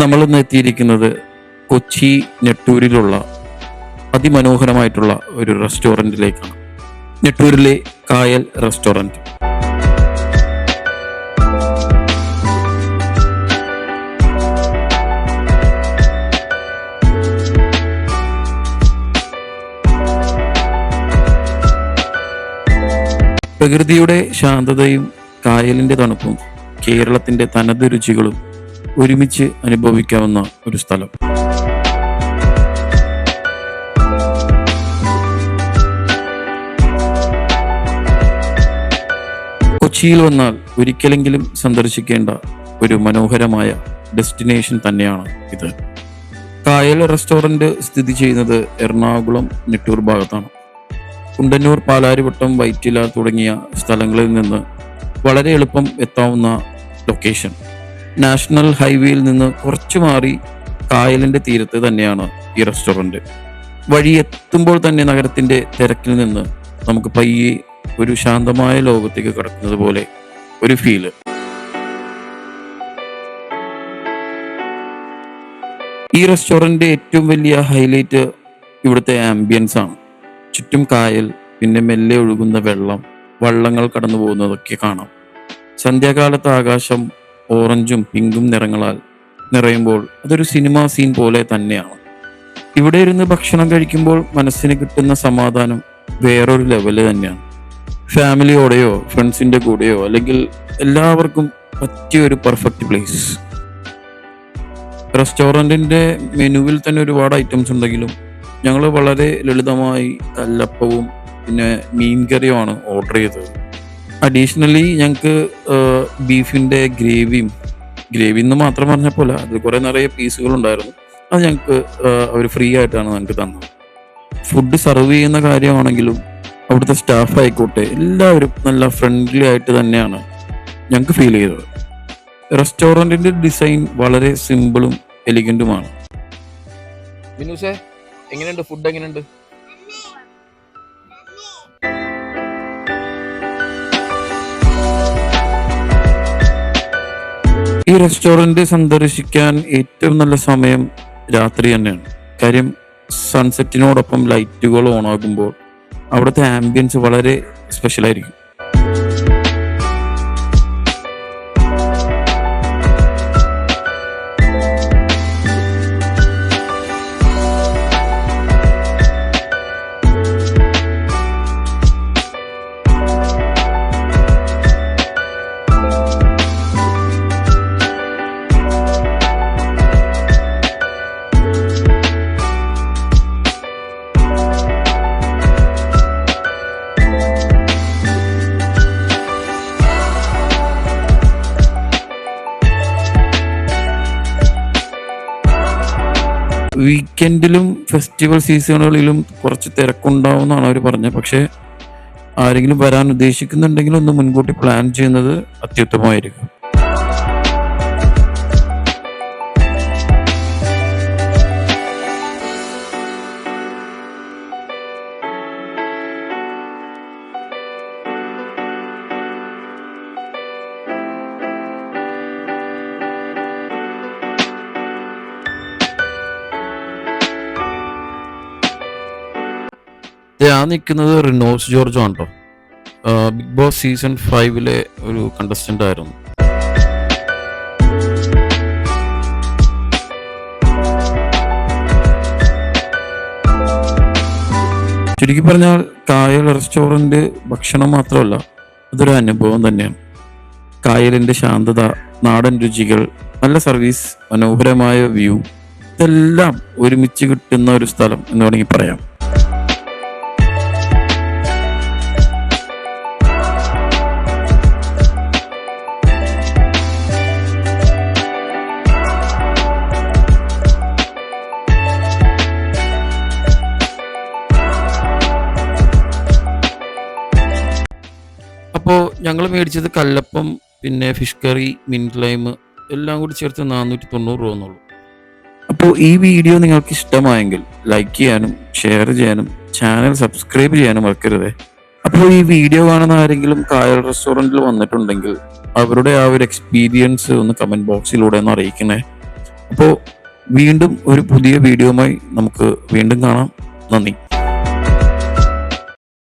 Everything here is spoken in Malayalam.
നമ്മൾ ഇന്ന് എത്തിയിരിക്കുന്നത് കൊച്ചി നെട്ടൂരിലുള്ള അതിമനോഹരമായിട്ടുള്ള ഒരു റെസ്റ്റോറന്റിലേക്കാണ്. നെട്ടൂരിലെ കായൽ റെസ്റ്റോറന്റ്. പ്രകൃതിയുടെ ശാന്തതയും കായലിന്റെ തണുപ്പും കേരളത്തിന്റെ തനത് രുചികളും ഒരുമിച്ച് അനുഭവിക്കാവുന്ന ഒരു സ്ഥലം. കൊച്ചിയിൽ വന്നാൽ ഒരിക്കലെങ്കിലും സന്ദർശിക്കേണ്ട ഒരു മനോഹരമായ ഡെസ്റ്റിനേഷൻ തന്നെയാണ് ഇത്. കായൽ റെസ്റ്റോറന്റ് സ്ഥിതി ചെയ്യുന്നത് എറണാകുളം നെട്ടൂർ ഭാഗത്താണ്. കുണ്ടന്നൂർ പാലാരിവട്ടം വൈറ്റില തുടങ്ങിയ സ്ഥലങ്ങളിൽ നിന്ന് വളരെ എളുപ്പം എത്താവുന്ന ലൊക്കേഷൻ നാഷണൽ ഹൈവേയിൽ നിന്ന് കുറച്ചു മാറി കായലിന്റെ തീരത്ത് തന്നെയാണ് ഈ റെസ്റ്റോറന്റ്. വഴി എത്തുമ്പോൾ തന്നെ നഗരത്തിന്റെ തിരക്കിൽ നിന്ന് നമുക്ക് പയ്യെ ഒരു ശാന്തമായ ലോകത്തേക്ക് കടക്കുന്നത് പോലെ ഒരു ഫീൽ ഈ റെസ്റ്റോറന്റ് ഏറ്റവും വലിയ ഹൈലൈറ്റ് ഇവിടുത്തെ ആംബിയൻസ് ആണ്. ചുറ്റും കായൽ പിന്നെ മെല്ലെ ഒഴുകുന്ന വെള്ളം വള്ളങ്ങൾ കടന്നു പോകുന്നതൊക്കെ കാണാം. സന്ധ്യാകാലത്ത് ആകാശം ഓറഞ്ചും പിങ്കും നിറങ്ങളാൽ നിറയുമ്പോൾ അതൊരു സിനിമാ സീൻ പോലെ തന്നെയാണ്. ഇവിടെ ഇരുന്ന് ഭക്ഷണം കഴിക്കുമ്പോൾ മനസ്സിന് കിട്ടുന്ന സമാധാനം വേറൊരു ലെവൽ തന്നെയാണ്. ഫാമിലിയോടെയോ ഫ്രണ്ട്സിന്റെ കൂടെയോ അല്ലെങ്കിൽ എല്ലാവർക്കും പറ്റിയ ഒരു പെർഫെക്റ്റ് പ്ലേസ് റെസ്റ്റോറന്റിന്റെ മെനുവിൽ തന്നെ ഒരുപാട് ഐറ്റംസ് ഉണ്ടെങ്കിലും ഞങ്ങൾ വളരെ ലളിതമായി കല്ലപ്പവും പിന്നെ മീൻ കറിയുമാണ് ഓർഡർ ചെയ്തത്. അഡീഷണലി ഞങ്ങൾക്ക് ബീഫിന്റെ ഗ്രേവിയും ഗ്രേവി എന്ന് മാത്രം പറഞ്ഞപ്പോലെ അതിൽ കുറേ നിറയെ പീസുകൾ ഉണ്ടായിരുന്നു. അത് ഞങ്ങൾക്ക് അവർ ഫ്രീ ആയിട്ടാണ് ഞങ്ങൾക്ക് തന്നത്. ഫുഡ് സർവ് ചെയ്യുന്ന കാര്യമാണെങ്കിലും അവിടുത്തെ സ്റ്റാഫ് ആയിക്കോട്ടെ എല്ലാവരും നല്ല ഫ്രണ്ട്ലി ആയിട്ട് തന്നെയാണ് ഞങ്ങൾക്ക് ഫീൽ ചെയ്തത്. റെസ്റ്റോറന്റിന്റെ ഡിസൈൻ വളരെ സിമ്പിളും എലിഗന്റുമാണ് എങ്ങനെയുണ്ട്? ഫുഡ് എങ്ങനെയുണ്ട്? ഈ റെസ്റ്റോറന്റ് സന്ദർശിക്കാൻ ഏറ്റവും നല്ല സമയം രാത്രി തന്നെയാണ്. കാര്യം സൺസെറ്റിനോടൊപ്പം ലൈറ്റുകൾ ഓൺ ആകുമ്പോൾ അവിടുത്തെ ആംബിയൻസ് വളരെ സ്പെഷ്യൽ വീക്കെൻഡിലും ഫെസ്റ്റിവൽ സീസണുകളിലും കുറച്ച് തിരക്കുണ്ടാവുമെന്നാണ് അവർ പറഞ്ഞത്. പക്ഷേ ആരെങ്കിലും വരാൻ ഉദ്ദേശിക്കുന്നുണ്ടെങ്കിൽ ഒന്ന് മുൻകൂട്ടി പ്ലാൻ ചെയ്യുന്നത് അത്യുത്തമമായിരിക്കും. ഞാൻ നിൽക്കുന്നത് റിനോസ് ജോർജ് ആണ് ബിഗ് ബോസ് സീസൺ ഫൈവിലെ ഒരു കണ്ടസ്റ്റന്റ് ആയിരുന്നു. ചുരുക്കി പറഞ്ഞാൽ കായൽ റെസ്റ്റോറന്റ് ഭക്ഷണം മാത്രമല്ല അതൊരു അനുഭവം തന്നെയാണ്. കായലിന്റെ ശാന്തത നാടൻ രുചികൾ നല്ല സർവീസ് മനോഹരമായ വ്യൂ ഇതെല്ലാം ഒരുമിച്ച് കിട്ടുന്ന ഒരു സ്ഥലം എന്ന് വേണമെങ്കിൽ പറയാം. അപ്പോൾ ഞങ്ങൾ മേടിച്ചത് കല്ലപ്പം പിന്നെ ഫിഷ് കറി മിന്റ് ലൈം എല്ലാം കൂടി ചേർത്ത് നാനൂറ്റി തൊണ്ണൂറ് രൂപ എന്നുള്ളൂ. അപ്പോൾ ഈ വീഡിയോ നിങ്ങൾക്ക് ഇഷ്ടമായെങ്കിൽ ലൈക്ക് ചെയ്യാനും ഷെയർ ചെയ്യാനും ചാനൽ സബ്സ്ക്രൈബ് ചെയ്യാനും മറക്കരുതേ. അപ്പോൾ ഈ വീഡിയോ കാണുന്ന ആരെങ്കിലും കായൽ റെസ്റ്റോറന്റിൽ വന്നിട്ടുണ്ടെങ്കിൽ അവരുടെ ആ ഒരു എക്സ്പീരിയൻസ് ഒന്ന് കമന്റ് ബോക്സിലൂടെ ഒന്ന് അറിയിക്കണേ. അപ്പോൾ വീണ്ടും ഒരു പുതിയ വീഡിയോയുമായി നമുക്ക് വീണ്ടും കാണാം. നന്ദി.